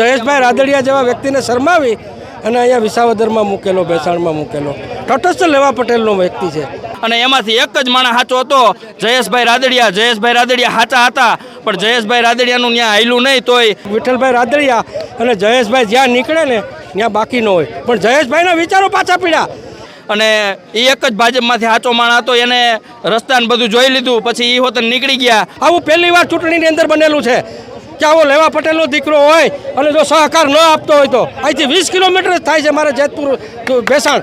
જયેશભાઈ રાદડિયા જેવા વ્યક્તિને શરમાવી અને અહીંયા વિસાવદરમાં મૂકેલો ભેસાણમાં મૂકેલો. તટસ્થ લેવા પટેલનો વ્યક્તિ છે. અને એમાંથી એક જ માણસ સાચો હતો જયેશભાઈ રાદડિયા. જયેશભાઈ રાદડિયા સાચા હતા પણ જયેશભાઈ રાદડિયાનું ત્યાં આયલું નહીં તોય. વિઠ્ઠલભાઈ રાદડિયા અને જયેશભાઈ જ્યાં નીકળે ને ત્યાં બાકી ન હોય. પણ જયેશભાઈના વિચારો પાછા પીડ્યા. અને એ એક જ ભાજપમાંથી સાચો માણસ હતો એને રસ્તાને બધું જોઈ લીધું પછી એ હોત નીકળી ગયા. આવું પહેલી વાર ચૂંટણીની અંદર બનેલું છે. કે આવો લેવા પટેલનો દીકરો હોય અને જો સહકાર ન આપતો હોય તો. અહીંથી વીસ કિલોમીટર જ થાય છે મારે જેતપુર બેસાણ ભેસાણ.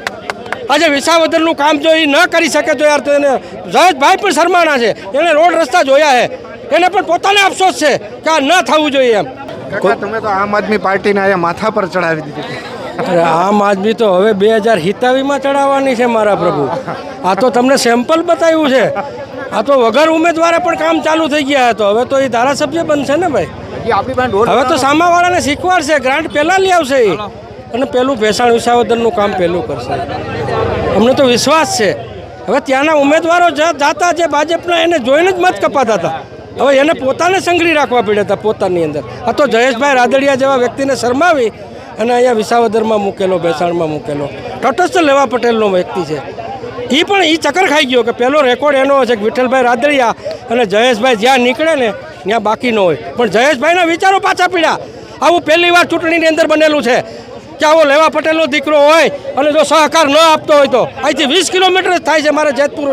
આજે વિસાવદરનું કામ જો એ ન કરી શકે તો યાર તો એને જયેશભાઈ પણ શરમાણા છે. એને રોડ રસ્તા જોયા છે. એને પણ પોતાને અફસોસ છે કે આ ન થવું જોઈએ એમ. તમે તો આમ આદમી પાર્ટીને અહીંયા માથા પર ચડાવી દીધી. અરે આમ આદમી તો હવે બે હજાર હિતાવીમાં ચડાવવાની છે મારા પ્રભુ. આ તો તમને સેમ્પલ બતાવ્યું છે. આ તો વગર ઉમેદવારે પણ કામ ચાલુ થઈ ગયા હતો હવે તો એ ધારાસભ્ય બનશે ને ભાઈ? હવે તો સામાવાળાને શીખવાડશે ગ્રાન્ટ પહેલાં લઈ આવશે એ અને પેલું ભેસાણ વિસાવદરનું કામ પહેલું કરશે. અમને તો વિશ્વાસ છે. હવે ત્યાંના ઉમેદવારો જાતા જે ભાજપના એને જોઈને જ મત કપાતા હતા. હવે એને પોતાને સંઘરી રાખવા પડ્યા હતા પોતાની અંદર. આ તો જયેશભાઈ રાદડિયા જેવા વ્યક્તિને શરમાવી અને અહીંયા વિસાવદરમાં મૂકેલો ભેસાણમાં મૂકેલો. તટસ્થ લેવા પટેલનો વ્યક્તિ છે. એ પણ એ ચક્કર ખાઈ ગયો કે પહેલો રેકોર્ડ એનો છે કે વિઠ્ઠલભાઈ રાદડિયા અને જયેશભાઈ જ્યાં નીકળે ને ત્યાં બાકી ન હોય. પણ જયેશભાઈના વિચારો પાછા પીડ્યા આવું પહેલી વાર ચૂંટણીની અંદર બનેલું છે. કે આવો લેવા પટેલનો દીકરો હોય અને જો સહકાર ન આપતો હોય તો. અહીંથી વીસ કિલોમીટર થાય છે મારે જેતપુર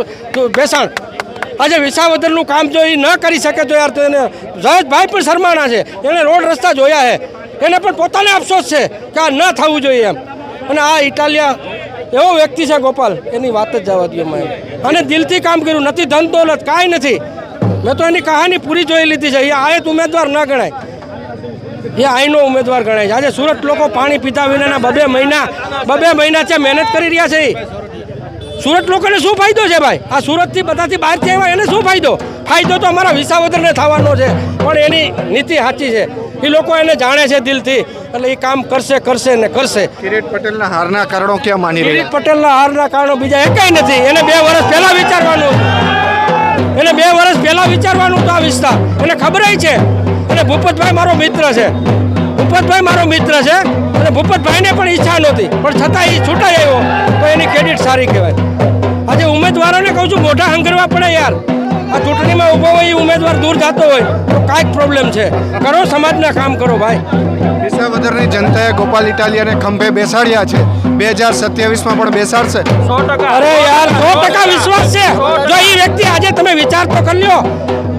ભેસાણ. આજે વિસાવદરનું કામ જો એ ન કરી શકે તો યાર તો એને જયેશભાઈ પણ શરમાણા છે. એને રોડ રસ્તા જોયા છે. એને પણ પોતાને અફસોસ છે કે આ ન થવું જોઈએ એમ. અને આ ઇટાલિયા એવો વ્યક્તિ છે ગોપાલ. એની વાત જ જવા દો મેં અને દિલથી કામ કર્યું. નથી ધન દોલત કાંઈ નથી. મેં તો એની કહાની પૂરી જોઈ લીધી છે. એ આયત ઉમેદવાર ન ગણાય. એ આઈનો ઉમેદવાર ગણાય છે. આજે સુરત લોકો પાણી પીતા વિનાના બબે મહિના બબે મહિના છે મહેનત કરી રહ્યા છે. સુરત લોકોને શું ફાયદો છે ભાઈ? આ સુરતથી બધાથી બહારથી આવ્યા એને શું ફાયદો? ફાયદો તો અમારા વિસાવદરને થવાનો છે પણ એની નીતિ સાચી છે. એ લોકો એને જાણે છે દિલથી. એટલે એ કામ કરશે કરશે ને કરશે. કિરીટ પટેલના હારના કારણો ક્યાં માની કિરીટ પટેલના હારના કારણો બીજા એકાઈ નથી. એને બે વર્ષ પહેલાં વિચારવાનું. એને બે વર્ષ પહેલા વિચારવાનું હતું આ વિસ્તાર. એને ખબર છે? અને ભૂપતભાઈ મારો મિત્ર છે. ભૂપતભાઈ મારો મિત્ર છે. અને ભૂપતભાઈને પણ ઈચ્છા નહોતી. પણ છતાં એ છૂટાઈ આવ્યો. તો એની ક્રેડિટ સારી કહેવાય. ઉમેદવારોને કહું છું મોઢા હંગરવા પડે યાર. આ ચૂંટણીમાં ઊભો હોય એ ઉમેદવાર દૂર જતો હોય તો કાંઈક પ્રોબ્લેમ છે. કરો સમાજના કામ કરો ભાઈ. વિસાવદરની જનતાએ ગોપાલ ઇટાલિયાને ખંભે બેસાડ્યા છે. બે હજાર સત્યાવીસમાં પણ બેસાડશે. સો ટકા. અરે યાર સો ટકા વિશ્વાસ છે. જો એ વ્યક્તિ આજે તમે વિચાર તો કરી લ્યો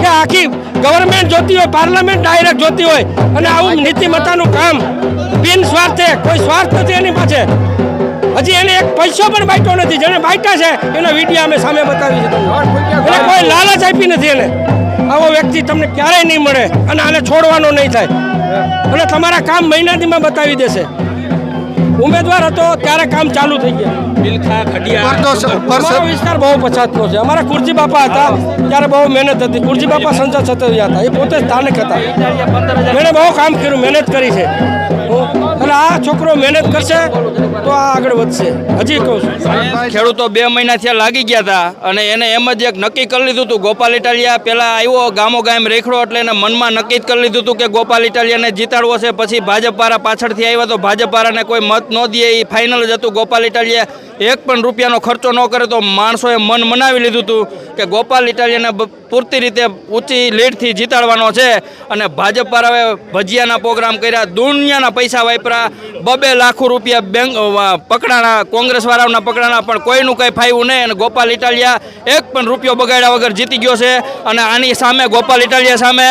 કે આખી ગવર્મેન્ટ જોતી હોય પાર્લામેન્ટ ડાયરેક્ટ જોતી હોય અને આવું નીતિમત્તાનું કામ બિન સ્વાર્થે કોઈ સ્વાર્થ નથી એની પાસે. હજી એને એક પૈસો પણ બાંટ્યો નથી. જેને બાંટ્યા છે એના વીડિયો અમે સામે બતાવી છે. કોઈ લાલચ આપી નથી એને. આવો વ્યક્તિ તમને ક્યારેય નહીં મળે અને આને છોડવાનો નહીં થાય. અને તમારા કામ મહિનાથીમાં બતાવી દેશે. ઉમેદવાર હતો ત્યારે કામ ચાલુ થઈ ગયા. વિસ્તાર બહુ પછાતનો છે. અમારા કુરજી બાપા હતા ત્યારે બહુ મહેનત હતી. કુરજી બાપા સંસદ સત્યાવીસ હતા. એ પોતે સ્થાનિક હતા. એણે બહુ કામ કર્યું મહેનત કરી છે. અને આ છોકરો મહેનત કરશે તો આ આગળ વધશે. હજી કહું છું. ખેડૂતો બે મહિના થયા લાગી ગયા હતા અને એને એમ જ એક નક્કી કરી લીધું હતું, ગોપાલ ઇટાલિયા પહેલાં આવ્યો ગામો ગામ રેખડો એટલે એને મનમાં નક્કી જ કરી લીધું હતું કે ગોપાલ ઇટાલિયાને જીતાડવો છે, પછી ભાજપવાળા પાછળથી આવ્યા તો ભાજપવાળાને કોઈ મત ન દે, એ ફાઇનલ જ હતું. ગોપાલ ઇટાલિયા એક પણ રૂપિયાનો ખર્ચો ન કરે તો માણસોએ મન મનાવી લીધું હતું કે ગોપાલ ઇટાલિયાને પૂરતી રીતે ઊંચી લીડથી જીતાડવાનો છે અને ભાજપ પર હવે ભજીયાના પ્રોગ્રામ કર્યા, દુનિયાના પૈસા વાપરા બબે લાખો રૂપિયા બેંક પકડાણા, કોંગ્રેસવાળાઓના પકડાણા, પણ કોઈનું કંઈ ફાયું નહીં. અને ગોપાલ ઇટાલિયા એક પણ રૂપિયો બગાડ્યા વગર જીતી ગયો છે. અને આની સામે ગોપાલ ઇટાલિયા સામે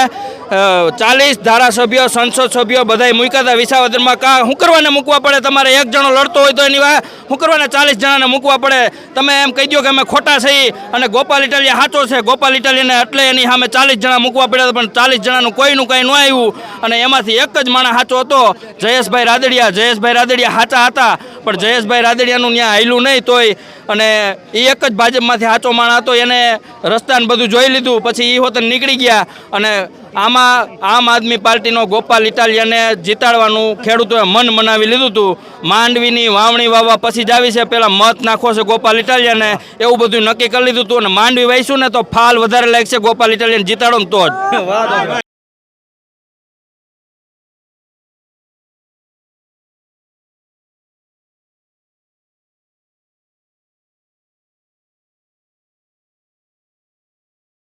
ચાલીસ ધારાસભ્યો સંસદ સભ્યો બધાય મૂક્યા હતા વિસાવદરમાં કા શું કરવાને મૂકવા પડે? તમારે એક જણો લડતો હોય તો એની વાત. શું કરવાને ચાલીસ જણાને મૂકવા પડે? તમે એમ કહી દો કે અમે ખોટા છીએ અને ગોપાલ ઇટાલિયા સાચો છે. ગોપાલ ઇટાલિયાને એટલે એની સામે ચાલીસ જણા મૂકવા પડ્યા પણ ચાલીસ જણાનું કોઈનું કંઈ ન આવ્યું. અને એમાંથી એક જ માણસ સાચો હતો. જયેશભાઈ રાદડિયા. જયેશભાઈ રાદડિયા સાચા હતા, પણ જયેશભાઈ રાદડિયાનું ત્યાં આવેલું નહીં તોય. અને એ એક જ ભાજપમાંથી સાચો માણ હતો, એને રસ્તાને બધું જોઈ લીધું, પછી એ હોત નીકળી ગયા. અને આમાં આમ આદમી પાર્ટીનો ગોપાલ ઇટાલિયાને જીતાડવાનું ખેડૂતોએ મન મનાવી લીધું હતું માંડવીની વાવણી વાવવા પછી જ આવી છે પહેલાં મત નાખો છે ગોપાલ ઇટાલિયાને, એવું બધું નક્કી કરી લીધું હતું અને માંડવી વાઈશું ને તો ફાલ વધારે લાગશે ગોપાલ ઇટાલિયાને જીતાડો તો જ.